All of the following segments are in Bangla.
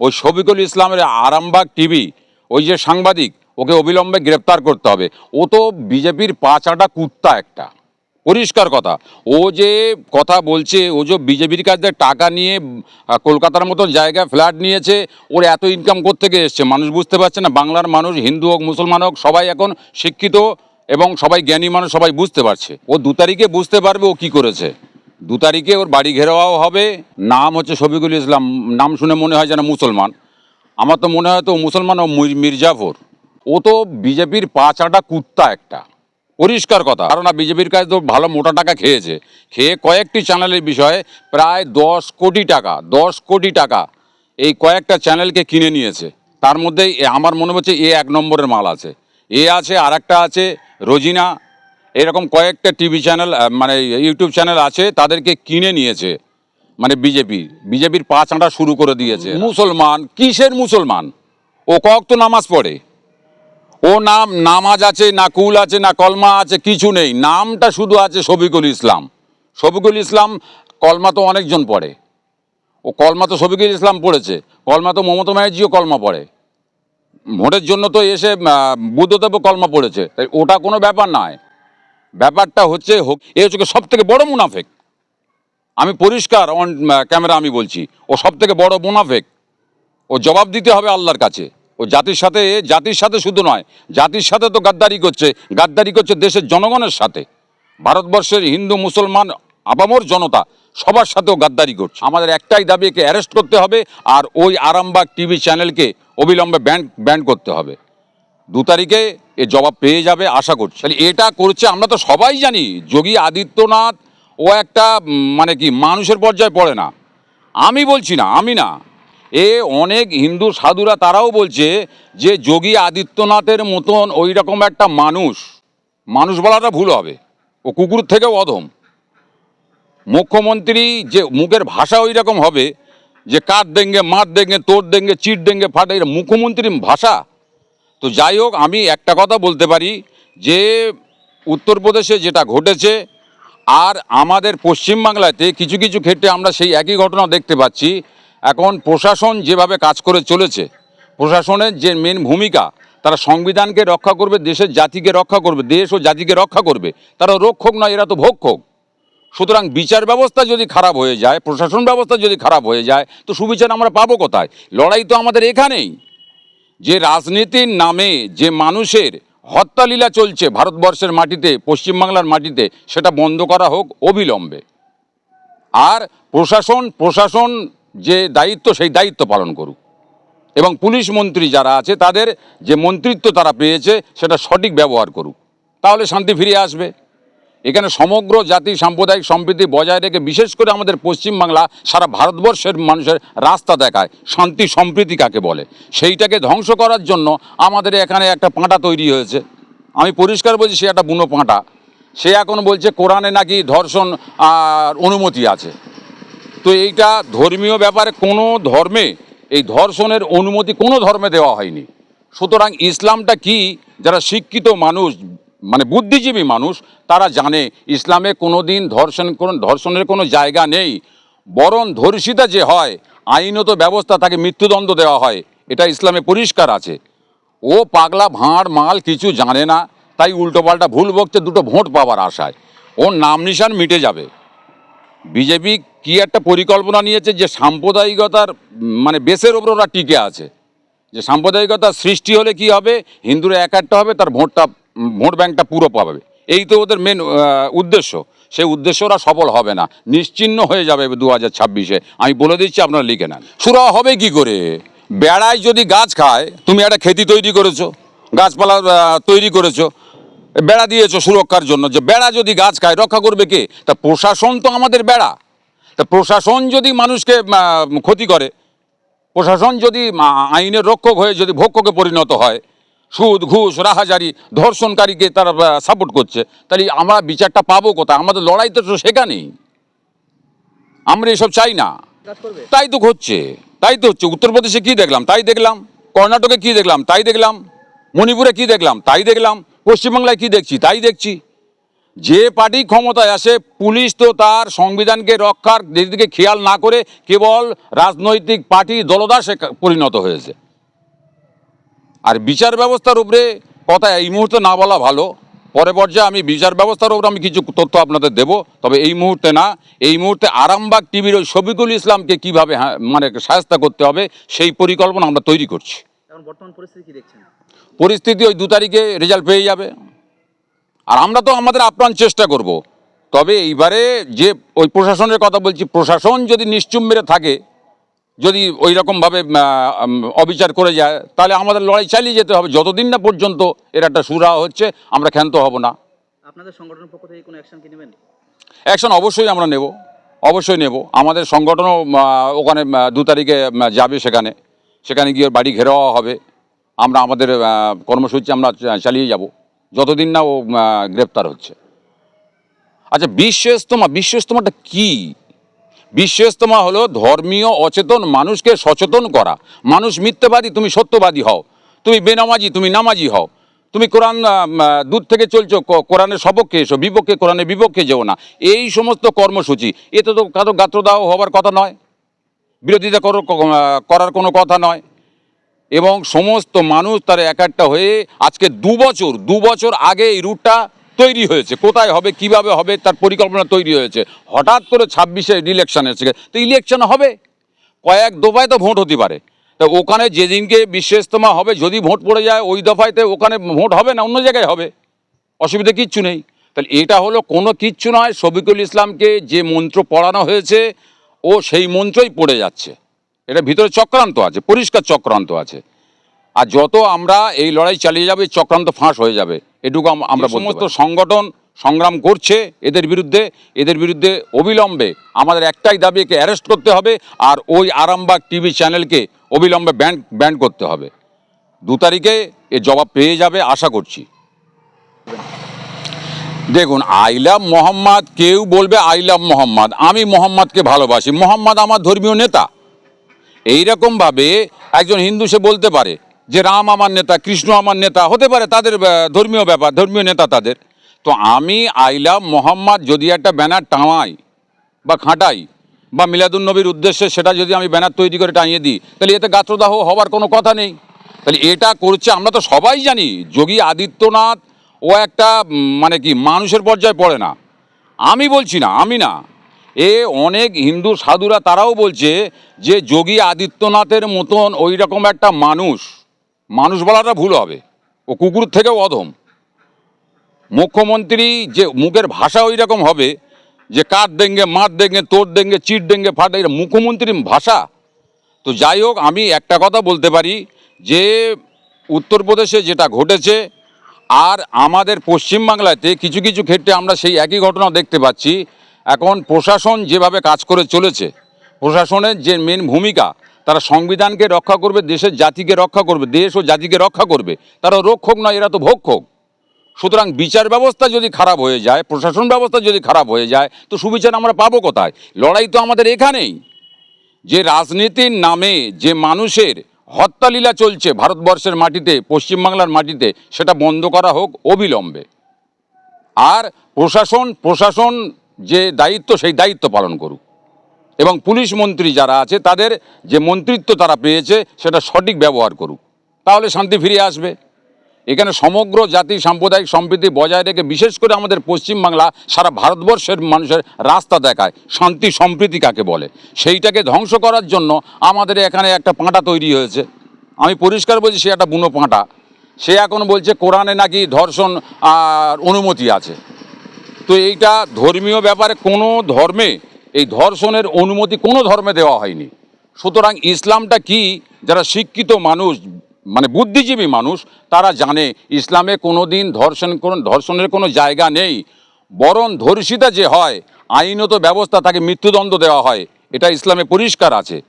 ওই শফিকুল ইসলামের আরামবাগ টিভি, ওই যে সাংবাদিক, ওকে অবিলম্বে গ্রেপ্তার করতে হবে। ও তো বিজেপির পাঁচাটা কুত্তা একটা। পরিষ্কার কথা। ও যে কথা বলছে, ও যে বিজেপির কাছে টাকা নিয়ে কলকাতার মতো জায়গায় ফ্ল্যাট নিয়েছে, ওর এত ইনকাম থেকে এসছে? মানুষ বুঝতে পারছে না, বাংলার মানুষ, হিন্দু হোক, মুসলমান হোক, সবাই এখন শিক্ষিত এবং সবাই জ্ঞানী মানুষ, সবাই বুঝতে পারছে। ও দু তারিখে বুঝতে পারবে ও কি করেছে। দু তারিখে ওর বাড়ি ঘেরাও হবে। নাম হচ্ছে শফিকুল ইসলাম। নাম শুনে মনে হয় যেন মুসলমান। আমার তো মনে হয় তো মুসলমান ও মির- মির্জাফর। ও তো বিজেপির পাঁচাটা কুত্তা একটা। পরিষ্কার কথা। কারণ বিজেপির কাছে তো ভালো মোটা টাকা খেয়েছে। খেয়ে কয়েকটি চ্যানেলের বিষয়ে প্রায় দশ কোটি টাকা, দশ কোটি টাকা এই কয়েকটা চ্যানেলকে কিনে নিয়েছে। তার মধ্যে আমার মনে হচ্ছে এ এক নম্বরের মাল আছে। এ আছে আর একটা আছে রোজিনা। এরকম কয়েকটা টিভি চ্যানেল মানে ইউটিউব চ্যানেল আছে তাদেরকে কিনে নিয়েছে মানে বিজেপি বিজেপির পা চাঁটা শুরু করে দিয়েছে। মুসলমান কিসের মুসলমান? ও কক তো নামাজ পড়ে। ও নাম নামাজ আছে না কুল আছে না কলমা আছে কিছু নেই। নামটা শুধু আছে শফিকুল ইসলাম। শফিকুল ইসলাম কলমা তো অনেকজন পড়ে। ও কলমা তো শফিকুল ইসলাম পড়েছে। কলমা তো মমতা ব্যানার্জিও কলমা পড়ে। ভোটের জন্য তো এসে বুদ্ধদেব কলমা পড়েছে। তাই ওটা কোনো ব্যাপার নয়। ব্যাপারটা হচ্ছে হোক, এ হচ্ছে সব থেকে বড় মুনাফেক। আমি পরিষ্কার অন ক্যামেরা আমি বলছি, ও সব থেকে বড় মুনাফেক। ও জবাব দিতে হবে আল্লাহর কাছে। ও জাতির সাথে জাতির সাথে শুধু নয়, জাতির সাথে তো গাদ্দারি করছে গাদ্দারি করছে দেশের জনগণের সাথে। ভারতবর্ষের হিন্দু, মুসলমান, আবামর জনতা, সবার সাথেও গাদ্দারি করছে। আমাদের একটাই দাবি, একে অ্যারেস্ট করতে হবে, আর ওই আরামবাগ টিভি চ্যানেলকে অবিলম্বে ব্যান ব্যান করতে হবে। দু তারিখে এ জবাব পেয়ে যাবে আশা করছি। তাহলে এটা করছে, আমরা তো সবাই জানি, যোগী আদিত্যনাথ ও একটা মানে কি, মানুষের পর্যায়ে পড়ে না। আমি বলছি না, আমি না। এ অনেক হিন্দু সাধুরা তারাও বলছে যে যোগী আদিত্যনাথের মতন ওই রকম একটা মানুষ মানুষ বলাটা ভুল হবে। ও কুকুর থেকেও অধম। মুখ্যমন্ত্রী যে মুখের ভাষা ওই রকম হবে যে কার দেঙ্গে, মার দেঙ্গে, তোর দেঙ্গে চিট দেঙ্গে ফাটে মুখ্যমন্ত্রীর ভাষা। তো যাই হোক, আমি একটা কথা বলতে পারি যে উত্তরপ্রদেশে যেটা ঘটেছে আর আমাদের পশ্চিমবাংলাতে কিছু কিছু ক্ষেত্রে আমরা সেই একই ঘটনা দেখতে পাচ্ছি। এখন প্রশাসন যেভাবে কাজ করে চলেছে, প্রশাসনের যে মেন ভূমিকা, তারা সংবিধানকে রক্ষা করবে, দেশের জাতিকে রক্ষা করবে, দেশ ও জাতিকে রক্ষা করবে। তারা রক্ষক নয়, এরা তো ভক্ষক। সুতরাং বিচার ব্যবস্থা যদি খারাপ হয়ে যায়, প্রশাসন ব্যবস্থা যদি খারাপ হয়ে যায়, তো সুবিচার আমরা পাবো কোথায়? লড়াই তো আমাদের এখানেই। যে রাজনীতির নামে যে মানুষের হত্যালীলা চলছে ভারতবর্ষের মাটিতে, পশ্চিমবাংলার মাটিতে, সেটা বন্ধ করা হোক অবিলম্বে। আর প্রশাসন প্রশাসন যে দায়িত্ব, সেই দায়িত্ব পালন করুক। এবং পুলিশ মন্ত্রী যারা আছে, তাদের যে মন্ত্রিত্ব তারা পেয়েছে, সেটা সঠিক ব্যবহার করুক। তাহলে শান্তি ফিরে আসবে। এখানে সমগ্র জাতি, সাম্প্রদায়িক সম্প্রীতি বজায় রেখে বিশেষ করে আমাদের পশ্চিমবাংলা সারা ভারতবর্ষের মানুষের রাস্তা দেখায়, শান্তি, সম্প্রীতি কাকে বলে? সেইটাকে ধ্বংস করার জন্য আমাদের এখানে একটা পাঁটা তৈরি হয়েছে। আমি পরিষ্কার বলছি, সে একটা বুনো পাঁটা। সে এখন বলছে, কোরআনে নাকি ধর্ষণ, আর অনুমতি আছে। তো এইটা ধর্মীয় ব্যাপারে কোনো ধর্মে, এই ধর্ষণের অনুমতি কোনো ধর্মে দেওয়া হয়নি। সুতরাং ইসলামটা কি? যারা শিক্ষিত মানুষ মানে বুদ্ধিজীবী মানুষ, তারা জানে ইসলামে কোনো দিন ধর্ষণ কোনো, ধর্ষণের কোনো জায়গা নেই। বরং ধর্ষিতা যে হয়, আইনত ব্যবস্থা তাকে মৃত্যুদণ্ড দেওয়া হয়। এটা ইসলামে পরিষ্কার আছে। ও পাগলা ভাঁড় মাল কিছু জানে না, তাই উল্টোপাল্টা ভুল বকছে দুটো ভোট পাওয়ার আশায়। ওর নাম নিশান মিটে যাবে। বিজেপি কি একটা পরিকল্পনা নিয়েছে যে সাম্প্রদায়িকতার মানে বেসের ওপর ওরা টিকে আছে। যে সাম্প্রদায়িকতার সৃষ্টি হলে কি হবে, হিন্দুরা এক একটা হবে, তার ভোটটা ভোট ব্যাংকটা পুরো পাবে। এই তো ওদের মেন উদ্দেশ্য। সেই উদ্দেশ্য ওরা সফল হবে না। নিশ্চিহ্ন হয়ে যাবে দু হাজার ছাব্বিশে। আমি বলে দিচ্ছি, আপনারা লিখে নেন। সুরা হবে কি করে? বেড়ায় যদি গাছ খায়, তুমি একটা খেতি তৈরি করেছ, গাছপালা তৈরি করেছ, বেড়া দিয়েছ সুরক্ষার জন্য। যে বেড়া যদি গাছ খায়, রক্ষা করবে কে? তা প্রশাসন তো আমাদের বেড়া। তা প্রশাসন যদি মানুষকে ক্ষতি করে, প্রশাসন যদি আইনের রক্ষক হয়ে যদি ভক্ষকে পরিণত হয় সুদ ঘুষ রাহাজারি ধর্ষণকারীকে তারা সাপোর্ট করছে। তাহলে আমরা বিচারটা পাবো কোথায়? আমাদের লড়াই তো সেখানেই। আমরা এসব চাই না। তাই তো হচ্ছে। তাই তো হচ্ছে। উত্তরপ্রদেশে কি দেখলাম? তাই দেখলাম। কর্ণাটকে কি দেখলাম? তাই দেখলাম। মণিপুরে কি দেখলাম? তাই দেখলাম। পশ্চিমবাংলায় কি দেখছি? তাই দেখছি। যে পার্টি ক্ষমতায় আসে পুলিশ তো তার সংবিধানকে রক্ষার দিকে খেয়াল না করে কেবল রাজনৈতিক পার্টি দলদাসে পরিণত হয়েছে। আর বিচার ব্যবস্থার উপরে কথা এই মুহূর্তে না বলা ভালো। পরে পর্যায়ে আমি বিচার ব্যবস্থার উপর আমি কিছু তথ্য আপনাদের দেব তবে এই মুহূর্তে না এই মুহূর্তে আরামবাগ টিভির ওই শফিকুল ইসলামকে কীভাবে হ্যাঁ, মানে সাহায্য করতে হবে সেই পরিকল্পনা আমরা তৈরি করছি। পরিস্থিতি পরিস্থিতি ওই দু তারিখে রেজাল্ট পেয়ে যাবে। আর আমরা তো আমাদের আপ্রাণ চেষ্টা করব। তবে এইবারে যে ওই প্রশাসনের কথা বলছি প্রশাসন যদি নিশ্চুম মেরে থাকে যদি ওই রকমভাবে অবিচার করে যায় তাহলে আমাদের লড়াই চালিয়ে যেতে হবে। যতদিন না পর্যন্ত এর একটা সুরা হচ্ছে আমরা ক্ষান্ত হব না। আপনাদের সংগঠনের পক্ষ থেকে কোনো অ্যাকশন কি নেবেন? অ্যাকশন অবশ্যই আমরা নেব। অবশ্যই নেব। আমাদের সংগঠনও ওখানে দু তারিখে যাবে সেখানে। সেখানে গিয়ে বাড়ি ঘেরাও হবে। আমরা আমাদের কর্মসূচি আমরা চালিয়ে যাব। যতদিন না ও গ্রেপ্তার হচ্ছে। আচ্ছা বিশ্ব ইস্তমা বিশ্ব ইস্তমাটা কী? বিশ্ব ইস্তমা হলো ধর্মীয় অচেতন মানুষকে সচেতন করা। মানুষ মিথ্যাবাদী, তুমি সত্যবাদী হও। তুমি বেনামাজি, তুমি নামাজি হও। তুমি কোরআন দূর থেকে চলছো কোরআনের সপক্ষে এসো, বিপক্ষে কোরআনের বিপক্ষে যেও না। এই সমস্ত কর্মসূচি এতে তো কারও গাত্রদাহ হবার কথা নয়। বিরোধিতা করো করার কোনো কথা নয়। এবং সমস্ত মানুষ তার এক একটা হয়ে আজকে দু বছর দু বছর আগে এই রুটটা তৈরি হয়েছে, কোথায় হবে, কীভাবে হবে, তার পরিকল্পনা তৈরি হয়েছে। হঠাৎ করে ছাব্বিশে ইলেকশন এসে তো ইলেকশন হবে? কয়েক দফায় তো ভোট হতে পারে। তা ওখানে যেদিনকে বিশ্ব ইজতেমা হবে, যদি ভোট পড়ে যায়, ওই দফায়তে ওখানে ভোট হবে না, অন্য জায়গায় হবে? অসুবিধা কিচ্ছু নেই। তাহলে এটা হলো কোনো কিচ্ছু নয়, শফিকুল ইসলামকে যে মন্ত্র পড়ানো হয়েছে, ও সেই মন্ত্রই পড়ে যাচ্ছে। এটা ভিতরে চক্রান্ত আছে, পরিষ্কার চক্রান্ত আছে। আর যত আমরা এই লড়াই চালিয়ে যাবে চক্রান্ত ফাঁস হয়ে যাবে। এটুকু আমরা সমস্ত সংগঠন সংগ্রাম করছে এদের বিরুদ্ধে এদের বিরুদ্ধে অবিলম্বে আমাদের একটাই দাবি একে অ্যারেস্ট করতে হবে আর ওই আরামবাগ টিভি চ্যানেলকে অবিলম্বে ব্যান ব্যান করতে হবে। দু তারিখে এ জবাব পেয়ে যাবে আশা করছি। দেখুন আই লাভ মোহাম্মদ কেউ বলবে আই লাভ মোহাম্মদ। আমি মোহাম্মদকে ভালোবাসি। মোহাম্মদ আমার ধর্মীয় নেতা। এইরকমভাবে একজন হিন্দু সে বলতে পারে যে রাম আমার নেতা, কৃষ্ণ আমার নেতা, হতে পারে তাদের ধর্মীয় ব্যাপার, ধর্মীয় নেতা তাদের। তো আমি আই লাভ মোহাম্মদ যদি একটা ব্যানার টাঙাই বা খাঁটাই বা মিলাদুন নবীর উদ্দেশ্যে সেটা যদি আমি ব্যানার তৈরি করে টাঙিয়ে দিই, তাহলে এতে গাত্রদাহ হবার কোনো কথা নেই। তাহলে এটা করছে, আমরা তো সবাই জানি, যোগী আদিত্যনাথ ও একটা মানে কি, মানুষের পর্যায়ে পড়ে না। আমি বলছি না, আমি না। এ অনেক হিন্দু সাধুরা তারাও বলছে যে যোগী আদিত্যনাথের মতন ওই রকম একটা মানুষ মানুষ বলাটা ভুল হবে। ও কুকুর থেকেও অধম। মুখ্যমন্ত্রী যে মুখের ভাষা ওই রকম হবে যে কার দেঙ্গে মার দেঙ্গে তোর দেঙ্গে চিট দেঙ্গে ফাট এটা মুখ্যমন্ত্রীর ভাষা। তো যাই হোক, আমি একটা কথা বলতে পারি যে উত্তরপ্রদেশে যেটা ঘটেছে আর আমাদের পশ্চিমবাংলাতে কিছু কিছু ক্ষেত্রে আমরা সেই একই ঘটনা দেখতে পাচ্ছি। এখন প্রশাসন যেভাবে কাজ করে চলেছে, প্রশাসনের যে মেন ভূমিকা তারা সংবিধানকে রক্ষা করবে, দেশের জাতিকে রক্ষা করবে, দেশ ও জাতিকে রক্ষা করবে। তারা রক্ষক নয়, এরা তো ভক্ষক সুতরাং বিচার ব্যবস্থা যদি খারাপ হয়ে যায়, প্রশাসন ব্যবস্থা যদি খারাপ হয়ে যায়, তো সুবিচার আমরা পাবো কোথায়? লড়াই তো আমাদের এখানেই। যে রাজনীতির নামে যে মানুষের হত্যালীলা চলছে ভারতবর্ষের মাটিতে, পশ্চিমবাংলার মাটিতে, সেটা বন্ধ করা হোক অবিলম্বে। আর প্রশাসন প্রশাসন যে দায়িত্ব, সেই দায়িত্ব পালন করুক। এবং পুলিশ মন্ত্রী যারা আছে, তাদের যে মন্ত্রিত্ব তারা পেয়েছে, সেটা সঠিক ব্যবহার করুক। তাহলে শান্তি ফিরে আসবে। এখানে সমগ্র জাতি, সাম্প্রদায়িক সম্প্রীতি বজায় রেখে, বিশেষ করে আমাদের পশ্চিমবাংলা সারা ভারতবর্ষের মানুষের রাস্তা দেখায়। শান্তি সম্প্রীতি কাকে বলে? সেইটাকে ধ্বংস করার জন্য আমাদের এখানে একটা পাঁটা তৈরি হয়েছে। আমি পরিষ্কার বলছি, সে একটা বুনো পাঁটা। সে এখন বলছে, কোরআনে নাকি ধর্ষণ আর অনুমতি আছে। তো এইটা ধর্মীয় ব্যাপারে কোনো ধর্মে এই ধর্ষণের অনুমতি কোনো ধর্মে দেওয়া হয়নি। সুতরাং ইসলামটা কি? যারা শিক্ষিত মানুষ মানে বুদ্ধিজীবী মানুষ, তারা জানে ইসলামে কোনো দিন ধর্ষণ কোনো, ধর্ষণের কোনো জায়গা নেই। বরং ধর্ষিতা যে হয়, আইনত ব্যবস্থা তাকে মৃত্যুদণ্ড দেওয়া হয়। এটা ইসলামে পরিষ্কার আছে।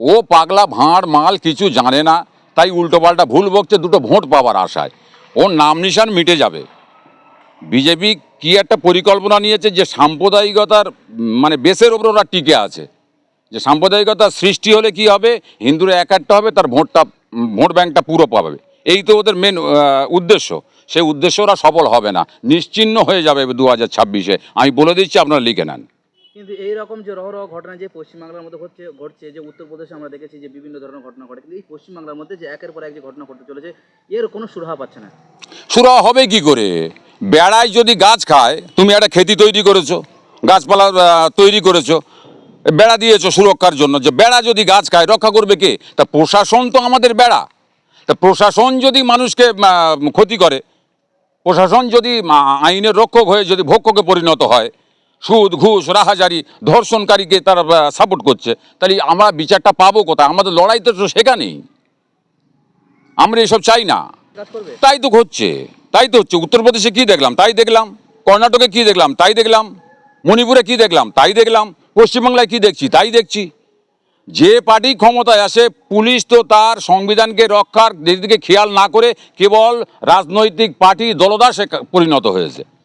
ও পাগলা ভাঁড় মাল কিছু জানে না, তাই উল্টোপাল্টা ভুল বকছে, দুটো ভোট পাওয়ার আশায়। ওর নাম নিশান মিটে যাবে। বিজেপি কি একটা পরিকল্পনা নিয়েছে যে সাম্প্রদায়িকতার মানে বেশের ওপর ওরা টিকে আছে। যে সাম্প্রদায়িকতা সৃষ্টি হলে কি হবে? হিন্দুরা এক একটা হবে, তার ভোটটা, ভোট ব্যাংকটা পুরো পাবে। এই তো ওদের মেন উদ্দেশ্য। সেই উদ্দেশ্য ওরা সফল হবে না। নিশ্চিন্ন হয়ে যাবে দু হাজার ছাব্বিশে। আমি বলে দিচ্ছি, আপনারা লিখে নেন। কিন্তু এই রকম যে রহরহ ঘটনা যে পশ্চিমবাংলার মধ্যে হচ্ছে, ঘটছে, যে উত্তরপ্রদেশে আমরা দেখেছি যে বিভিন্ন ধরনের ঘটনা ঘটে, কিন্তু এই পশ্চিমবাংলার মধ্যে যে একের পর এক যে ঘটনা ঘটতে চলেছে, এর কোনো সুরাহা পাচ্ছে না। সুরা হবে কি করে? বেড়ায় যদি গাছ খায়, তুমি একটা খেতি তৈরি করেছ, গাছপালা তৈরি করেছ, বেড়া দিয়েছ সুরক্ষার জন্য, যে বেড়া যদি গাছ খায়, রক্ষা করবে কে? তা প্রশাসন তো আমাদের বেড়া। তা প্রশাসন যদি মানুষকে ক্ষতি করে, প্রশাসন যদি আইনের রক্ষক হয়ে যদি ভক্ষকে পরিণত হয় সুদ, ঘুষ, রাহাজারি, ধর্ষণকারীকে তারা সাপোর্ট করছে। তাহলে আমরা বিচারটা পাবো কোথায়? আমাদের লড়াই তো সেখানেই। আমরা এসব চাই না। তাই তো হচ্ছে। তাই তো হচ্ছে। উত্তরপ্রদেশে কি দেখলাম? তাই দেখলাম। কর্ণাটকে কি দেখলাম? তাই দেখলাম। মণিপুরে কি দেখলাম? তাই দেখলাম। পশ্চিমবাংলায় কি দেখছি? তাই দেখছি। যে পার্টি ক্ষমতায় আসে, পুলিশ তো তার সংবিধানকে রক্ষার দিকে খেয়াল না করে কেবল রাজনৈতিক পার্টি দলদাসে পরিণত হয়েছে।